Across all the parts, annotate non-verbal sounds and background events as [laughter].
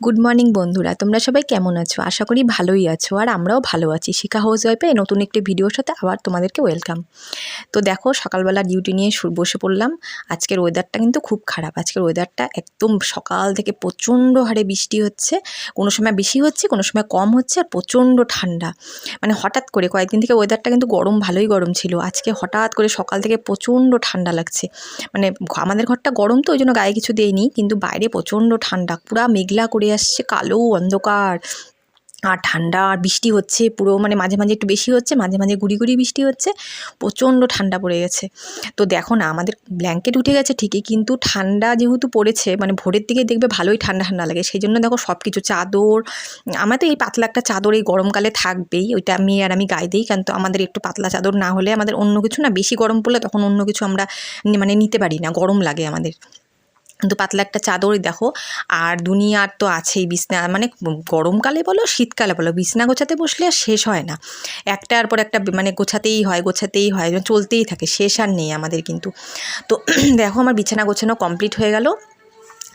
Good morning বন্ধুরা। তোমরা সবাই কেমন আছো? আশা করি ভালোই আছো, আর আমরাও ভালো আছি। শিখা হাউস ওয়াইফে নতুন একটি ভিডিওর সাথে আবার তোমাদেরকে ওয়েলকাম তো দেখো, সকালবেলা ডিউটি নিয়ে বসে পড়লাম। আজকের ওয়েদারটা কিন্তু খুব খারাপ। আজকের ওয়েদারটা একদম সকাল থেকে প্রচণ্ড হারে বৃষ্টি হচ্ছে। কোনো সময় বেশি হচ্ছে, কোনো সময় কম হচ্ছে, আর প্রচণ্ড ঠান্ডা। মানে হঠাৎ করে কয়েকদিন থেকে ওয়েদারটা কিন্তু গরম, ভালোই গরম ছিল। আজকে হঠাৎ করে সকাল থেকে প্রচণ্ড ঠান্ডা লাগছে। মানে আমাদের ঘরটা গরম তো, ওই জন্য গায়ে কিছু দেয়নি কিন্তু বাইরে প্রচণ্ড ঠান্ডা, পুরা মেঘলা করে আসছে, কালো অন্ধকার। আর ঠান্ডা, আর বৃষ্টি হচ্ছে, পুরো মানে মাঝে মাঝে একটু বেশি হচ্ছে, মাঝে মাঝে গুড়ি গুড়ি বৃষ্টি হচ্ছে, প্রচণ্ড ঠান্ডা পড়ে গেছে। তো দেখো না, আমাদের ব্ল্যাঙ্কেট উঠে গেছে ঠিকই, কিন্তু ঠান্ডা যেহেতু পড়েছে মানে ভোরের দিকে দেখবে ভালোই ঠান্ডা ঠান্ডা লাগে। সেই জন্য দেখো সব কিছু চাদর, আমার তো এই পাতলা একটা চাদর এই গরমকালে থাকবেই, ওইটা আমি আর আমি গায়ে দিই, কারণ তো আমাদের একটু পাতলা চাদর না হলে আমাদের অন্য কিছু না, বেশি গরম পড়লে তখন অন্য কিছু আমরা মানে নিতে পারি না, গরম লাগে আমাদের। কিন্তু পাতলা একটা চাদরই দেখো। আর দুনিয়ার তো আছেই বিছনা। মানে গরমকালে বলো, শীতকালে বলো, বিছনা গোছাতে বসলে আর শেষ হয় না। একটার পর একটা মানে গোছাতেই হয় গোছাতেই হয় চলতেই থাকে, শেষ আর নেই আমাদের কিন্তু। তো [clears throat] দেখো আমার বিছানা গোছানো কমপ্লিট হয়ে গেল।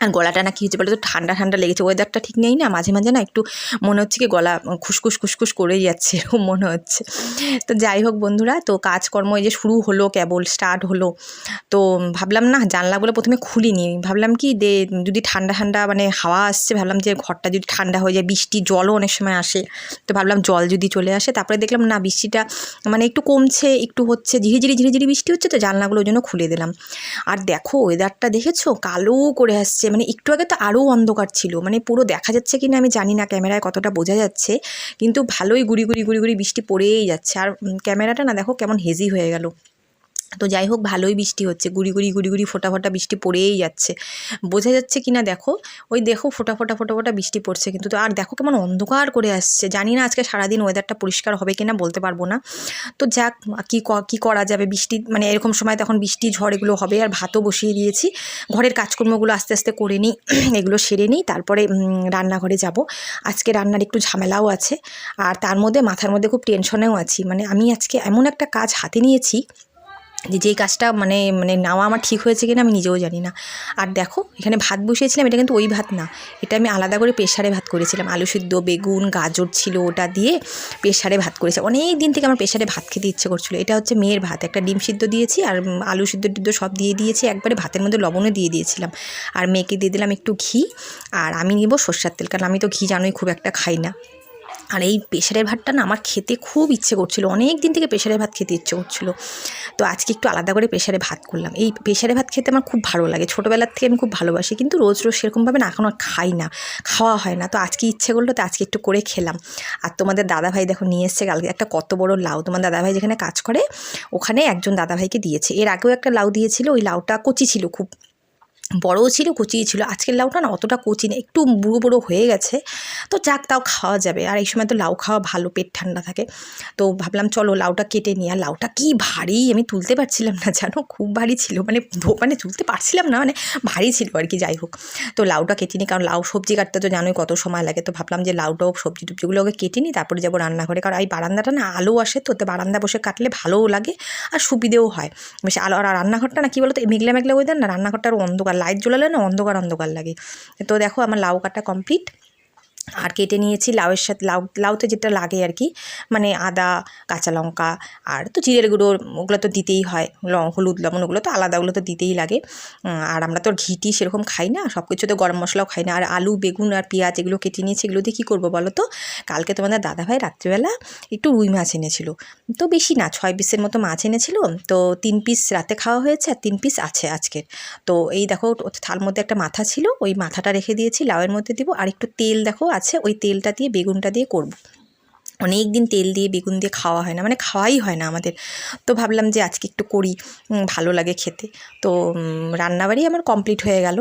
আর গলাটা না কী হচ্ছে বলো তো ঠান্ডা ঠান্ডা লেগেছে। ওয়েদারটা ঠিক নেই না, মাঝে মাঝে না একটু মনে হচ্ছে কি গলা খুসখুস খুসখুস করেই যাচ্ছে, এরকম মনে হচ্ছে। তো যাই হোক বন্ধুরা, তো কাজকর্ম এই যে শুরু হলো কেবল স্টার্ট হলো। তো ভাবলাম না, জানলাগুলো প্রথমে খুলিনি। ভাবলাম কি দে, যদি ঠান্ডা ঠান্ডা মানে হাওয়া আসছে, ভাবলাম যে ঘরটা যদি ঠান্ডা হয়ে যায় বৃষ্টি জলও অনেক সময় আসে। তো ভাবলাম জল যদি চলে আসে, তারপরে দেখলাম না, বৃষ্টিটা মানে একটু কমছে, একটু হচ্ছে ঝিরিঝিরি ঝিরিঝিরি বৃষ্টি হচ্ছে, তো জানলাগুলো ওই জন্য খুলে দিলাম। আর দেখো ওয়েদারটা দেখেছ? কালো করে আসছে। মানে একটু আগে তো আরও অন্ধকার ছিল। মানে পুরো দেখা যাচ্ছে কি না আমি জানি না ক্যামেরায় কতটা বোঝা যাচ্ছে। কিন্তু ভালোই গুড়ি গুড়ি গুড়ি গুড়ি বৃষ্টি পড়েই যাচ্ছে। আর ক্যামেরাটা না দেখো কেমন হেজি হয়ে গেল। তো যাই হোক, ভালোই বৃষ্টি হচ্ছে। গুড়ি গুড়ি গুড়ি গুড়ি ফোটা ফোটা বৃষ্টি পড়েই যাচ্ছে। বোঝা যাচ্ছে কি না দেখো, ওই দেখো ফোটা ফোটা ফোটা ফোটা বৃষ্টি পড়ছে কিন্তু তো আর দেখো কেমন অন্ধকার করে আসছে। জানি না আজকে সারাদিন ওয়েদারটা পরিষ্কার হবে কি না বলতে পারব না। তো যাক কী কী করা যাবে? বৃষ্টি মানে এরকম সময় তখন বৃষ্টি, ঝড় এগুলো হবে, আর ভাতও বসিয়ে দিয়েছি। ঘরের কাজকর্মগুলো আস্তে আস্তে করে নিই, [clears throat] এগুলো সেরে নিই, তারপরে রান্নাঘরে যাব। আজকে রান্নার একটু ঝামেলাও আছে, আর তার মধ্যে মাথার মধ্যে খুব টেনশনেও আছি। মানে আমি আজকে এমন একটা কাজ হাতে নিয়েছি যে যেই কাজটা মানে মানে নেওয়া আমার ঠিক হয়েছে কিনা আমি নিজেও জানি না। আর দেখো, এখানে ভাত বসিয়েছিলাম, এটা কিন্তু ওই ভাত না। এটা আমি আলাদা করে প্রেশারে ভাত করেছিলাম। আলু সিদ্ধ, বেগুন, গাজর ছিল ওটা দিয়ে প্রেশারে ভাত করেছি। অনেক দিন থেকে আমার প্রেশারে ভাত খেতে ইচ্ছে করছিল। এটা হচ্ছে মেয়ের ভাত। একটা ডিম সিদ্ধ দিয়েছি আর আলু সিদ্ধ টিদ্ধ সব দিয়ে দিয়েছি। একবারে ভাতের মধ্যে লবণও দিয়ে দিয়েছিলাম। আর মেয়েকে দিয়ে দিলাম একটু ঘি। আর আমি নিব সর্ষার তেল, কারণ আমি তো ঘি জানোই খুব একটা খাই না। আর এই প্রেশারের ভাতটা না আমার খেতে খুব ইচ্ছে করছিল। অনেক দিন থেকে প্রেশারের ভাত খেতে ইচ্ছে করছিল। তো আজকে একটু আলাদা করে প্রেশারে ভাত করলাম। এই প্রেশারে ভাত খেতে আমার খুব ভালো লাগে। ছোটোবেলার থেকে আমি খুব ভালোবাসি। কিন্তু রোজ রোজ সেরকমভাবে না এখন আর খাই না। খাওয়া হয় না। তো আজকে ইচ্ছে করল তো আজকে একটু করে খেলাম। আর তোমাদের দাদাভাই দেখো নিয়ে এসছে কালকে একটা কত বড় লাউ। তোমার দাদাভাই যেখানে কাজ করে, ওখানে একজন দাদাভাইকে দিয়েছে। এর আগেও একটা লাউ দিয়েছিল। ওই লাউটা কচি ছিল খুব। বড়ও ছিল, কচিই ছিল। আজকের লাউটা না অতটা কচি না একটু বুড়ো বুড়ো হয়ে গেছে। তো যাক, তাও খাওয়া যাবে। আর এই সময় তো লাউ খাওয়া ভালো, পেট ঠান্ডা থাকে। তো ভাবলাম চলো লাউটা কেটে নিয়ে আর লাউটা কি ভারী, আমি তুলতে পারছিলাম না, জানো? খুব ভারী ছিল। মানে মানে তুলতে পারছিলাম না মানে ভারী ছিল আর কি, যাই হোক। তো লাউটা কেটে নিই, কারণ লাউ সবজি কাটতে তো জানোই কত সময় লাগে। তো ভাবলাম যে লাউটাও সবজি টুবজিগুলো ওকে কেটে নিই, তারপরে যাব রান্নাঘরে। কারণ এই বারান্দাটা না আলো আসে তো বারান্দা বসে কাটলে ভালোও লাগে আর সুবিধেও হয়। বেশ আলো আর রান্নাঘরটা না কী বলো তো এই মেঘলা মেঘলা ওয়েদার না, রান্নাঘরটা আরও অন্ধকার লাইট জ্বলালে না অন্ধকার অন্ধকার লাগে। তো দেখো আমার লাউ কাটা কমপ্লিট আর কেটে নিয়েছি লাউয়ের সাথে, লাউ, লাউতে যেটা লাগে আর কি মানে আদা, কাঁচা লঙ্কা আর তো জিরের গুঁড়ো, ওগুলো তো দিতেই হয়, ল- হলুদ, লবণ, ওগুলো তো আলাদা, ওগুলো তো দিতেই লাগে। আর আমরা তো ঘিটি সেরকম খাই না সব কিছু তো গরম মশলাও খাই না। আর আলু, বেগুন আর পেঁয়াজ এগুলো কেটে নিয়েছি, এগুলো দিয়ে কী করব বলো তো? কালকে তোমাদের দাদাভাই রাত্রিবেলা একটু রুই মাছ এনেছিল। তো বেশি না, ছয় পিসের মতো মাছ এনেছিল। তো তিন পিস রাতে খাওয়া হয়েছে আর তিন পিস আছে আজকের। তো এই দেখো তার মধ্যে একটা মাথা ছিল, ওই মাথাটা রেখে দিয়েছি, লাউয়ের মধ্যে দিব। আর একটু তেল দেখো আছে ওই তেলটা দিয়ে বেগুনটা দিয়ে করব। অনেক দিন তেল দিয়ে বেগুন দিয়ে খাওয়া হয় না মানে খাওয়াই হয় না আমাদের। তো ভাবলাম যে আজকে একটু করি ভালো লাগে খেতে। তো রান্নাবাড়ি আমার কমপ্লিট হয়ে গেল।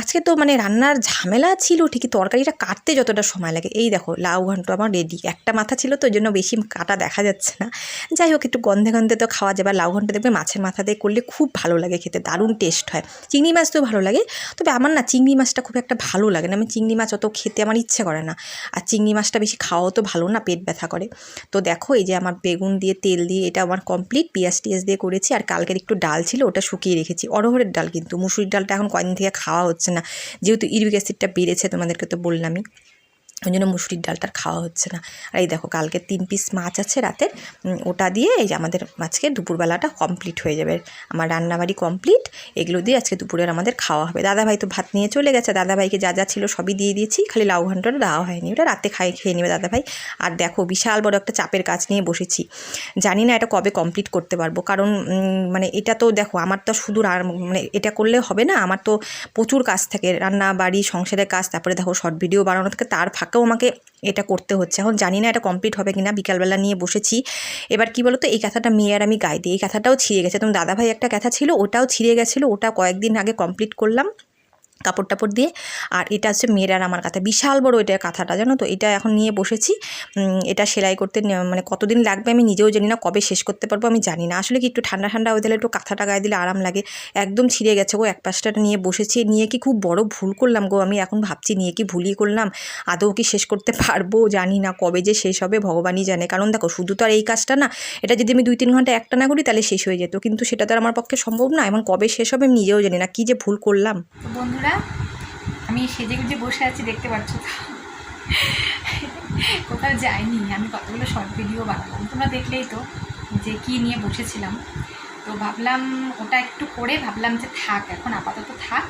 আজকে তো মানে রান্নার ঝামেলা ছিল, ঠিকই তরকারিটা কাটতে যতটা সময় লাগে। এই দেখো, লাউ ঘন্ট আমার রেডি একটা মাথা ছিল তো ওই জন্য বেশি কাটা দেখা যাচ্ছে না। যাই হোক, একটু গন্ধে গন্ধে তো খাওয়া যাবে। লাউ ঘন্ট দেখবে মাছের মাথা দিয়ে করলে খুব ভালো লাগে খেতে, দারুণ টেস্ট হয়। চিংড়ি মাছ তো ভালো লাগে, তবে আমার না চিংড়ি মাছটা খুব একটা ভালো লাগে না। আমি চিংড়ি মাছ অত খেতে আমার ইচ্ছে করে না। আর চিংড়ি মাছটা বেশি খাওয়াও তো ভালো না পেট ব্যথা করে। তো দেখো, এই যে আমার বেগুন দিয়ে, তেল দিয়ে এটা আমার কমপ্লিট পেঁয়াজ টিয়াজ দিয়ে করেছি আর কালকের একটু ডাল ছিল, ওটা শুকিয়ে রেখেছি। অরহরের ডাল কিন্তু, মুসুরির ডালটা এখন কয়দিন থেকে খাওয়া হচ্ছে না। যেহেতু ইউরিক অ্যাসিডটা বেড়েছে তোমাদেরকে তো বললামই। ওই জন্য মুসুরির ডালটা খাওয়া হচ্ছে না। আর এই দেখো, কালকে তিন পিস মাছ আছে রাতের। ওটা দিয়ে এই আমাদের আজকে দুপুরবেলাটা কমপ্লিট হয়ে যাবে। আমার রান্নাবাড়ি কমপ্লিট এগুলো দিয়ে আজকে দুপুরের আমাদের খাওয়া হবে। দাদাভাই তো ভাত নিয়ে চলে গেছে। দাদাভাইকে যা যা ছিল সবই দিয়ে দিয়েছি। খালি লাউ ঘন্টটা দেওয়া হয়নি। ওটা রাতে খাই, খেয়ে নেবে দাদাভাই। আর দেখো, বিশাল বড় একটা চাপের কাজ নিয়ে বসেছি। জানি না এটা কবে কমপ্লিট করতে পারব। কারণ মানে এটা তো দেখো, আমার তো শুধু মানে এটা করলে হবে না। আমার তো প্রচুর কাজ থাকে। রান্না বাড়ি সংসারের কাজ, তারপরে দেখো শর্ট ভিডিও বানানো থাকে। তার ফাঁকেও আমাকে এটা করতে হচ্ছে। এখন জানি না এটা কমপ্লিট হবে কিনা, বিকালবেলা নিয়ে বসেছি। এবার কি বলতো, এই কথাটা মেয়ে আর আমি গায়ে দিই। এই কাঁথাটাও ছিঁড়ে গেছে। তোমার দাদাভাই একটা কথা ছিল, ওটাও ছিঁড়ে গেছিল, ওটা কয়েকদিন আগে কমপ্লিট করলাম। কাপড় টাপড় দিয়ে। আর এটা হচ্ছে মেয়ের আর আমার কাঁথা। বিশাল বড় এটা কাঁথাটা, জানো তো? এটা এখন নিয়ে বসেছি। এটা সেলাই করতে মানে কতদিন লাগবে আমি নিজেও জানি না। কবে শেষ করতে পারব আমি জানি না। আসলে কি একটু ঠান্ডা ঠান্ডা হয়ে দিলে একটু কাঁথাটা গায়ে দিলে আরাম লাগে। একদম ছিঁড়ে গেছে গো, এক পাশটা নিয়ে বসেছি। নিয়ে কি খুব বড় ভুল করলাম গো আমি। এখন ভাবছি নিয়ে কি ভুলই করলাম। আদৌ কি শেষ করতে পারব জানি না। কবে যে শেষ হবে ভগবানই জানে। কারণ দেখো, শুধু তো আর এই কাজটা না, এটা যদি আমি দুই তিন ঘণ্টা একটা না করি তাহলে শেষ হয়ে যেত। কিন্তু সেটা তো আমার পক্ষে সম্ভব না। এখন কবে শেষ হবে আমি নিজেও জানি না। কী যে ভুল করলাম। বন্ধুরা আমি সেজে গুজে বসে আছি, দেখতে পাচ্ছ তো। কোথাও যাইনি, আমি কতগুলো শর্ট ভিডিও বানালাম। তোমরা দেখলেই তো যে কি নিয়ে বসেছিলাম। তো ভাবলাম ওটা একটু করে, ভাবলাম যে থাক, এখন আপাতত থাক,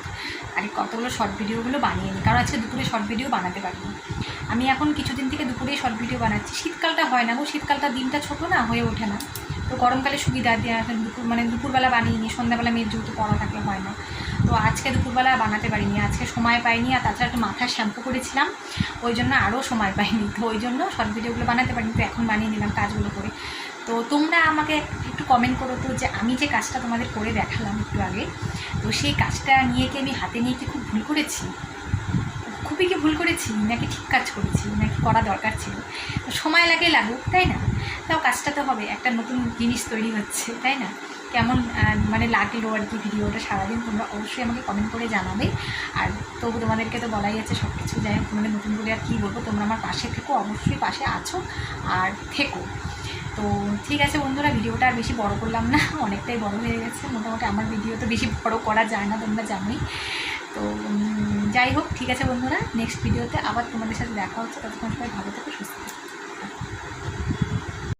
আর কতগুলো শর্ট ভিডিওগুলো বানিয়ে নিই কারণ আজকে দুপুরে শর্ট ভিডিও বানাতে পারিনি। আমি এখন কিছুদিন থেকে দুপুরেই শর্ট ভিডিও বানাচ্ছি। শীতকালটা হয় না গো, শীতকালটা দিনটা ছোটো না, হয়ে ওঠে না। তো গরমকালে সুবিধা দেওয়া দুপুর মানে দুপুরবেলা বানিয়ে নিই। সন্ধ্যাবেলা মেয়ের যেহেতু পড়া থাকে হয় না। তো আজকে দুপুরবেলা বানাতে পারিনি। আজকে সময় পাইনি আর তাছাড়া একটু মাথায় শ্যাম্পু করেছিলাম। ওই জন্য আরও সময় পাইনি। তো ওই জন্য শর্ট ভিডিওগুলো বানাতে পারিনি। তো এখন বানিয়ে নিলাম কাজগুলো করে। তো তোমরা আমাকে একটু কমেন্ট করো তো যে আমি যে কাজটা তোমাদের করে দেখালাম একটু আগে। তো সেই কাজটা নিয়ে কি আমি হাতে নিয়ে কি খুব ভুল করেছি? খুবই কি ভুল করেছি, নাকি ঠিক কাজ করেছি, নাকি করা দরকার ছিল। সময় লাগে লাগুক, তাই না? তাও কাজটা তো হবে, একটা নতুন জিনিস তৈরি হচ্ছে, তাই না? কেমন মানে লাগল আর কি ভিডিওটা সারাদিন, তোমরা অবশ্যই আমাকে কমেন্ট করে জানাবে। আর তবু তোমাদেরকে তো বলাই আছে সব কিছু যাই হোক, তোমাদের নতুন করে আর কী বলব, তোমরা আমার পাশে থেকো, অবশ্যই পাশে আছো আর থেকো। তো ঠিক আছে বন্ধুরা, ভিডিওটা আর বেশি বড় করলাম না, [laughs] অনেকটাই বড় হয়ে গেছে। মোটামুটি আমার ভিডিও তো বেশি বড় করা যায় না, তোমরা জানোই। তো যাই হোক, ঠিক আছে বন্ধুরা নেক্সট ভিডিওতে আবার তোমাদের সাথে দেখা হচ্ছে। ততক্ষণ সবাই ভালো থেকে, সুস্থ